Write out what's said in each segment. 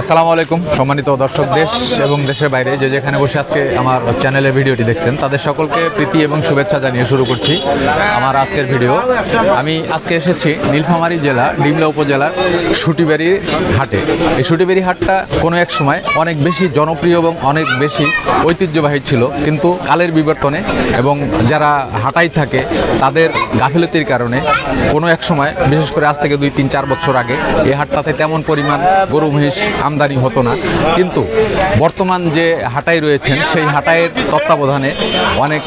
আসসালামু আলাইকুম, সম্মানিত দর্শক দেশ এবং দেশের বাইরে যে যেখানে বসে আজকে আমার চ্যানেলের ভিডিওটি দেখছেন, তাদের সকলকে প্রীতি এবং শুভেচ্ছা জানিয়ে শুরু করছি আমার আজকের ভিডিও। আমি আজকে এসেছি নীলফামারী জেলা, ডিমলা উপজেলার সুটিবাড়ির হাটে। এই সুটিবাড়ি হাটটা কোনো এক সময় অনেক বেশি জনপ্রিয় এবং অনেক বেশি ঐতিহ্যবাহী ছিল, কিন্তু কালের বিবর্তনে এবং যারা হাটাই থাকে, তাদের গাফিলতির কারণে কোনো এক সময়, বিশেষ করে আজ থেকে দুই, তিন, চার বছর আগে, এই হাটটাতে তেমন পরিমাণ গরু, মহিষ আমদানি হতো না। কিন্তু বর্তমান যে হাটাই রয়েছেন, সেই হাটাইয়ের তত্ত্বাবধানে অনেক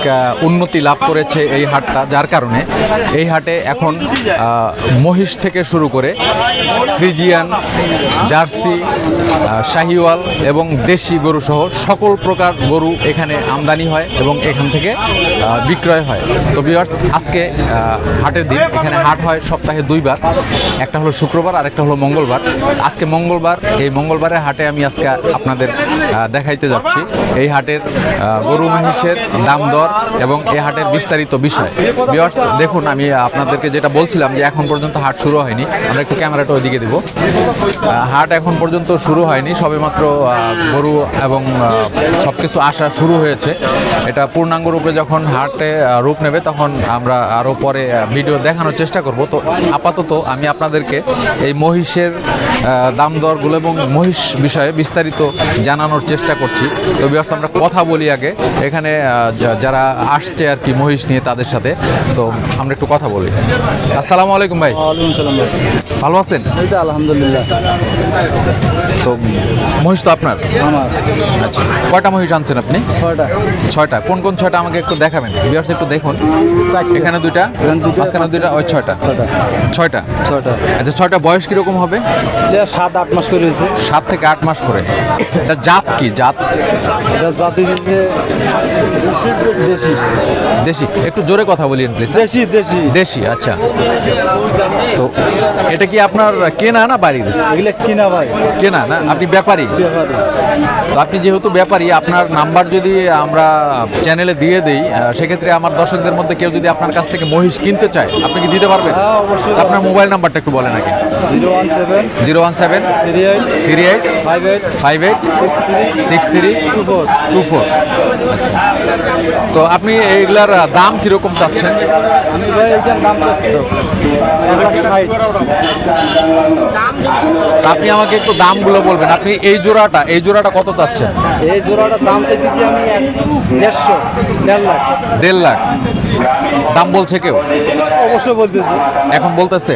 উন্নতি লাভ করেছে এই হাটটা, যার কারণে এই হাটে এখন মহিষ থেকে শুরু করে ফ্রিজিয়ান, জার্সি শাহিওয়াল এবং দেশি গরু সহ সকল প্রকার গরু এখানে আমদানি হয় এবং এখান থেকে বিক্রয় হয়। তো ভিউয়ার্স আজকে হাটের দিন, এখানে হাট হয় সপ্তাহে দুইবার। একটা হলো শুক্রবার আর একটা হলো মঙ্গলবার। আজকে মঙ্গলবার, এই মঙ্গলবারের হাটে আমি আজকে আপনাদের দেখাইতে যাচ্ছি। এই হাটের গরু মহিষের দাম দর এবং এই হাটের বিস্তারিত বিষয়। ভিউয়ার্স দেখুন, আমি আপনাদেরকে যেটা বলছিলাম যে এখন পর্যন্ত হাট শুরু হয়নি, আমরা একটু ক্যামেরাটা ওইদিকে দিব। হাট এখন পর্যন্ত শুরু হয়নি, সবেমাত্র গরু এবং সব কিছু আসা শুরু হয়েছে। এটা পূর্ণাঙ্গ রূপে যখন হাটে রূপ নেবে, তখন আমরা আরও পরে ভিডিও দেখানোর চেষ্টা করব। তো আপাতত আমি আপনাদেরকে এই মহিষের দাম দরগুলো এবং মহিষ বিষয়ে বিস্তারিত জানানোর চেষ্টা করছি। তো বিয়ার্স আমরা কথা বলি আগে। এখানে যারা আসছে আর কি মহিষ নিয়ে তাদের সাথে তো আমরা একটু কথা বলি। আসসালামু আলাইকুম ভাই। ভালো আছেন? আলহামদুলিল্লাহ। তো মহিষ তো আপনার? আচ্ছা কয়টা মহিষ আনছেন আপনি? ছয়টা। ছয়টা। কোন কোন ছয়টা আমাকে একটু দেখাবেন? বিয়ার্স একটু দেখুন। এখানে দুইটা মাঝখানে দুইটা ওই ছয়টা। ছয়টা। ছয়টা? ছয়টা। আচ্ছা ছয়টা বয়স কীরকম হবে? সাত আট মাস করে হয়েছে। সাত থেকে আট মাস করে। এটা জাত কি? জাত? দেশি। একটু জোরে কথা বলিয়েন প্লিজ দেশি দেশি। দেশি আচ্ছা। তো এটা কি আপনার কেনা না বাড়ির? এগুলো কেনা ভাই। কেনা না? আপনি ব্যাপারী? তো আপনি যেহেতু ব্যাপারী আপনার নাম্বার যদি আমরা চ্যানেলে দিয়ে দেই সেক্ষেত্রে আমার দর্শকদের মধ্যে কেউ যদি আপনার কাছ থেকে মহিষ কিনতে চায় আপনি কি দিতে পারবেন? হ্যাঁ আপনার মোবাইল নাম্বারটা একটু বলেন আগে। Zero one seven three eight five eight five eight six three two four two four আচ্ছা। তো আপনি এইগুলার দাম কীরকম চাচ্ছেন? আমি দাম চাচ্ছি। আপনি আমাকে একটু দামগুলো বলবেন। আপনি এই জোড়াটা এই জোড়াটা কত চাচ্ছেন? এই জোড়াটার দাম চাইতেছি আমি দেড়শো দেড় লাখ। দেড় লাখ। দাম বলছে কেউ? অবশ্যই বলতেছে। এখন বলতেছে?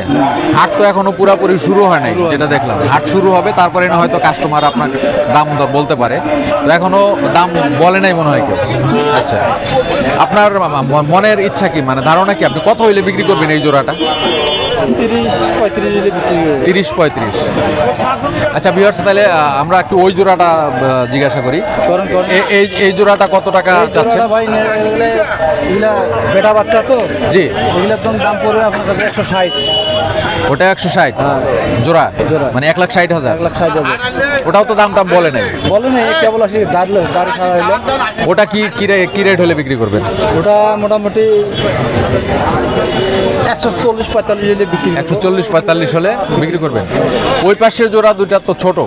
হাট তো এখনও পুরাপুরি শুরু হয় নাই যেটা দেখলাম। হাট শুরু হবে তারপরে না হয়তো কাস্টমার আপনার দাম দর বলতে পারে। তো এখনও দাম বলে নাই মনে হয় কেউ। আচ্ছা। আপনার মনের ইচ্ছা কি? মানে ধারণা কি? আপনি কত হইলে বিক্রি করবেন এই জোড়াটা? তিরিশ পঁয়ত্রিশ আচ্ছা বিহার্স তাহলে আমরা একটু ওই জোড়াটা জিজ্ঞাসা করি। এই এই জোড়াটা কত টাকা ভাই এগুলা বেটা বাচ্চা তো। জি। এগুলোর দাম দাম পড়বে আপনার একশো ষাট। ওটা একশো ষাট জোড়া। জোড়া। মানে এক লাখ ষাট হাজার। এক লাখ ষাট হাজার। ওটাও তো দাম টাম বলে নাই। বলে না এই কেবল আসি দাঁড়লো দাঁড়ি খাওয়া হইল। ওটা কি কি রে- কি রেট হলে বিক্রি করবেন? ওটা মোটামুটি একশো চল্লিশ পঁয়তাল্লিশ হলে বিক্রি একশো চল্লিশ পঁয়তাল্লিশ হলে বিক্রি করবেন। ওই পাশের জোড়া দুইটা তো ছোট।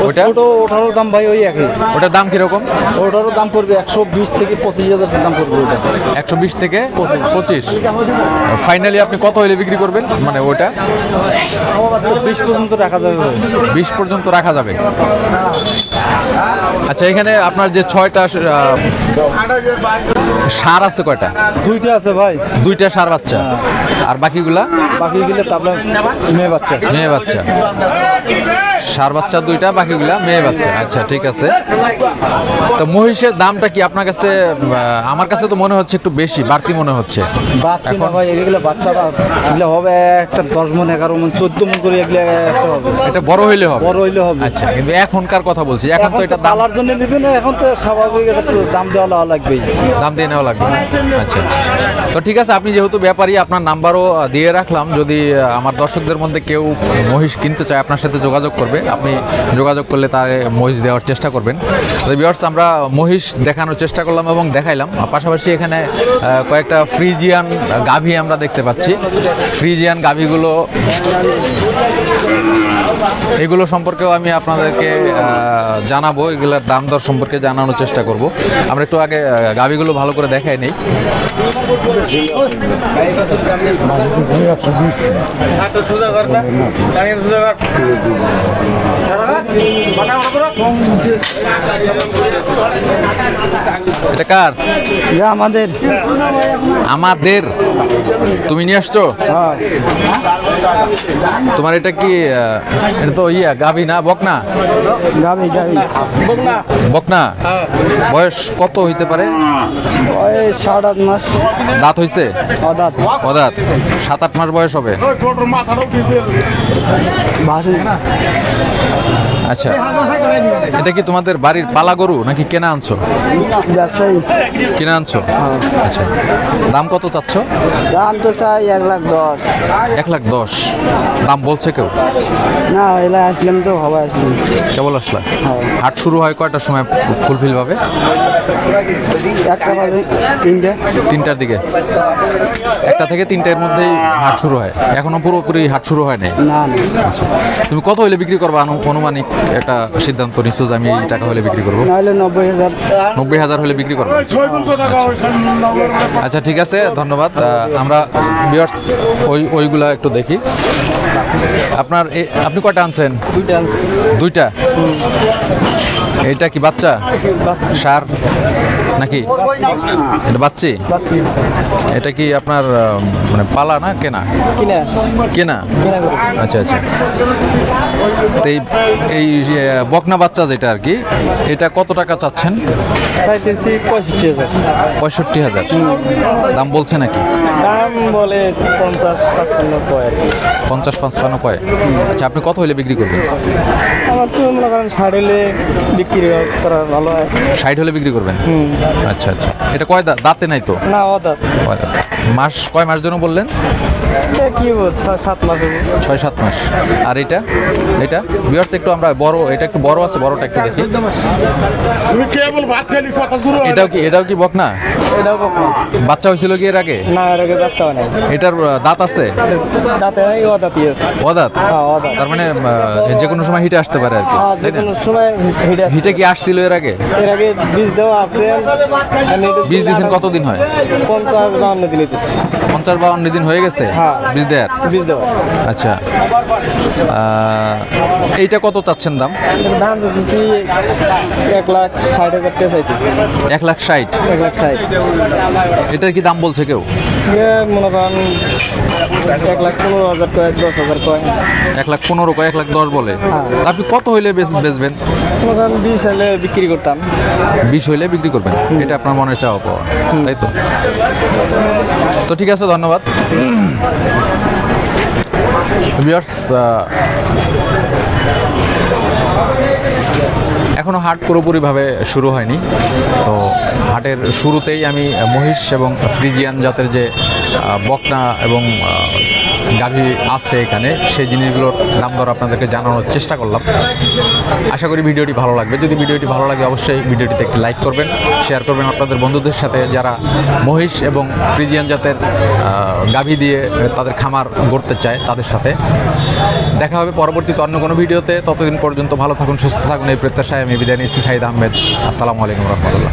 ওইটা? ছোট ওটারও দাম ভাই ওই একই। ওটার দাম কীরকম? ওটারও দাম একশো বিশ থেকে পঁচিশ হাজার দাম ওটা। একশো বিশ থেকে পঁচিশ। ফাইনালি আপনি কত হলে বিক্রি করবেন? মানে ওইটা বিশ পর্যন্ত রাখা যাবে বিশ পর্যন্ত রাখা যাবে। আচ্ছা এখানে আপনার যে ছয়টা সার আছে কয়টা? দুইটা আছে ভাই। দুইটা সার বাচ্চা। আর বাকিগুলা? বাকিগুলো মেয়ে বাচ্চা। মেয়ে বাচ্চা। সার বাচ্চা দুইটা বাকিগুলা মেয়ে বাচ্চা। আচ্ছা ঠিক আছে। তো মহিষের দামটা কি আপনার কাছে আমার কাছে তো মনে হচ্ছে একটু বেশি বাড়তি মনে হচ্ছে। এখন- ভাই এগুলো বাচ্চা এগুলো হবে একটা দশ মন এগারো মন চোদ্দ মন করে এগুলো হবে। এটা বড় হইলে হবে? বড় হইলে হবে। আচ্ছা কিন্তু এখনকার কথা বলছি এখন তো এটা দাম পালার জন্য নেবে না এখন তো স্বাভাবিক এটা তো দাম দেওয়া লাগা লাগবেই। দাম দিয়ে নেওয়া লাগবে আচ্ছা। তো ঠিক আছে আপনি যেহেতু ব্যাপারী আপনার নাম্বারও দিয়ে রাখলাম। যদি আমার দর্শকদের মধ্যে কেউ মহিষ কিনতে চায় আপনার সাথে যোগাযোগ করবে, আপনি যোগাযোগ করলে তার মহিষ দেওয়ার চেষ্টা করবেন। তো বিয়ার্স আমরা মহিষ দেখানোর চেষ্টা করলাম এবং দেখাইলাম। পাশাপাশি এখানে কয়েকটা ফ্রিজিয়ান গাভী আমরা দেখতে পাচ্ছি। ফ্রিজিয়ান গাভীগুলো এগুলো সম্পর্কেও আমি আপনাদেরকে জানাব। এগুলোর দাম দর সম্পর্কে জানানোর চেষ্টা করব। আমরা একটু আগে গাভিগুলো ভালো করে দেখাই নেই। এটা কার? যে আমাদের। আমাদের? তুমি নিয়ে আসছো? হ্যাঁ। তোমার এটা কি এটা তো ইয়া গাভী না বকনা? গাবি গাবি বকনা। বয়স কত হইতে পারে? সাত আট মাস। দাঁত হইছে? অদাত। অদাঁত। সাত আট মাস বয়স হবে। আচ্ছা। এটা কি তোমাদের বাড়ির পালা গরু নাকি কেনা আনছো? ব্যবসায়ী। কিনে আনছো? আচ্ছা। দাম কত চাচ্ছ? দাম তো চাই এক লাখ দশ। এক লাখ দশ। দাম বলছে কেউ? না এলা আসলাম তো হবে আসলাম কেবল আসলা? হ্যাঁ। হাট শুরু হয় কয়টার সময় ফুলফিল ভাবে? একটা বাজে তিনটে। তিনটার দিকে। একটা থেকে তিনটার মধ্যেই হাট শুরু হয়। এখনও পুরোপুরি হাট শুরু হয় নাই? না আচ্ছা। তুমি কত হইলে বিক্রি করবা আনুমানিক? একটা সিদ্ধান্ত নিচ্ছ যে আমি এই টাকা হলে বিক্রি করব? নব্বই হাজার। হলে বিক্রি করব। আচ্ছা ঠিক আছে ধন্যবাদ। আমরা বিয়ার্স ওই ওইগুলা একটু দেখি। আপনার আপনি কয়টা আনছেন? দুইটা আনছি। দুইটা? এইটা কি বাচ্চা। সার? নাকি? এটা বাচ্চি? এটা কি আপনার মানে পালা না কেনা? কেনা। আচ্ছা আচ্ছা। এই এই বকনা বাচ্চা যেটা আর কি এটা কত টাকা চাচ্ছেন? পঁয়ষট্টি হাজার। দাম বলছে নাকি? দাম বলে পঞ্চাশ পাঁচপান্ন কয়। পঞ্চাশ পাঁচপান্ন কয়? আচ্ছা আপনি কত হলে বিক্রি করবেন? আমার তো মনে করেন ষাট হলে বিক্রি করা ভালো হয়। ষাট হলে বিক্রি করবেন? আচ্ছা আচ্ছা। এটা কয় দাঁতে নাই তো? না অদাঁত। কয় দাঁত? মাস কয় মাস জন্য বললেন? এটা কি বল ছয় সাত মাস ছয় সাত মাস। আর এটা? এটা? বিয়ার্স একটু আমরা বড় এটা একটু বড় আছে বড়টা একটু দেখি। তুমি কেবল ভাত খেলি কথা শুরু হয়। এটাও কি এটাও কি এটাও বকনা। বাচ্চা হয়েছিল কি এর আগে? না এর আগে বাচ্চা হয় এটার দাঁত আছে? দাঁতে নাই আছে। অদাঁত? হ্যাঁ তার মানে যে কোনো সময় হিটে আসতে পারে আর কি যে কোনো সময় হিটে কি আসছিল এর আগে? এর আগে বীজ দেওয়া আছে। বীজ দিয়েছেন কতদিন হয়? পঞ্চাশ বাহান্ন পঞ্চাশ বাউন্ন দিন হয়ে গেছে? হ্যাঁ। বীজ দেয়ার? বীজ দেওয়া আচ্ছা। এইটা কত চাচ্ছেন দাম? দাম এক লাখ ষাট হাজার টাকা চাইতেছি। এক লাখ ষাট। এক লাখ ষাট। এটার কি দাম বলছে কেউ? মনে করেন এক লাখ পনেরো হাজার কয় দশ হাজার কয়। এক লাখ পনেরো কয় এক লাখ দশ বলে। আপনি কত হইলে বেচবেন? বিশ হলে বিক্রি করতাম। বিশ হইলে বিক্রি করবেন? এটা আপনার মনের চাওয়া পাওয়া। তাই তো? তো ঠিক আছে ধন্যবাদ। ভিউয়ার্স এখনও হাট পুরোপুরিভাবে শুরু হয়নি। তো হাটের শুরুতেই আমি মহিষ এবং ফ্রিজিয়ান জাতের যে বকনা এবং গাভী আছে এখানে, সেই জিনিসগুলোর দাম দর আপনাদেরকে জানানোর চেষ্টা করলাম। আশা করি ভিডিওটি ভালো লাগবে। যদি ভিডিওটি ভালো লাগে, অবশ্যই ভিডিওটিতে একটি লাইক করবেন, শেয়ার করবেন আপনাদের বন্ধুদের সাথে যারা মহিষ এবং ফ্রিজিয়ান জাতের গাভী দিয়ে তাদের খামার গড়তে চায় তাদের সাথে। দেখা হবে পরবর্তীতে অন্য কোনো ভিডিওতে। ততদিন পর্যন্ত ভালো থাকুন, সুস্থ থাকুন। এই প্রত্যাশায় আমি বিদায় নিচ্ছি, সাইদ আহমেদ। আসসালামু আলাইকুম রহমতুল্লাহ।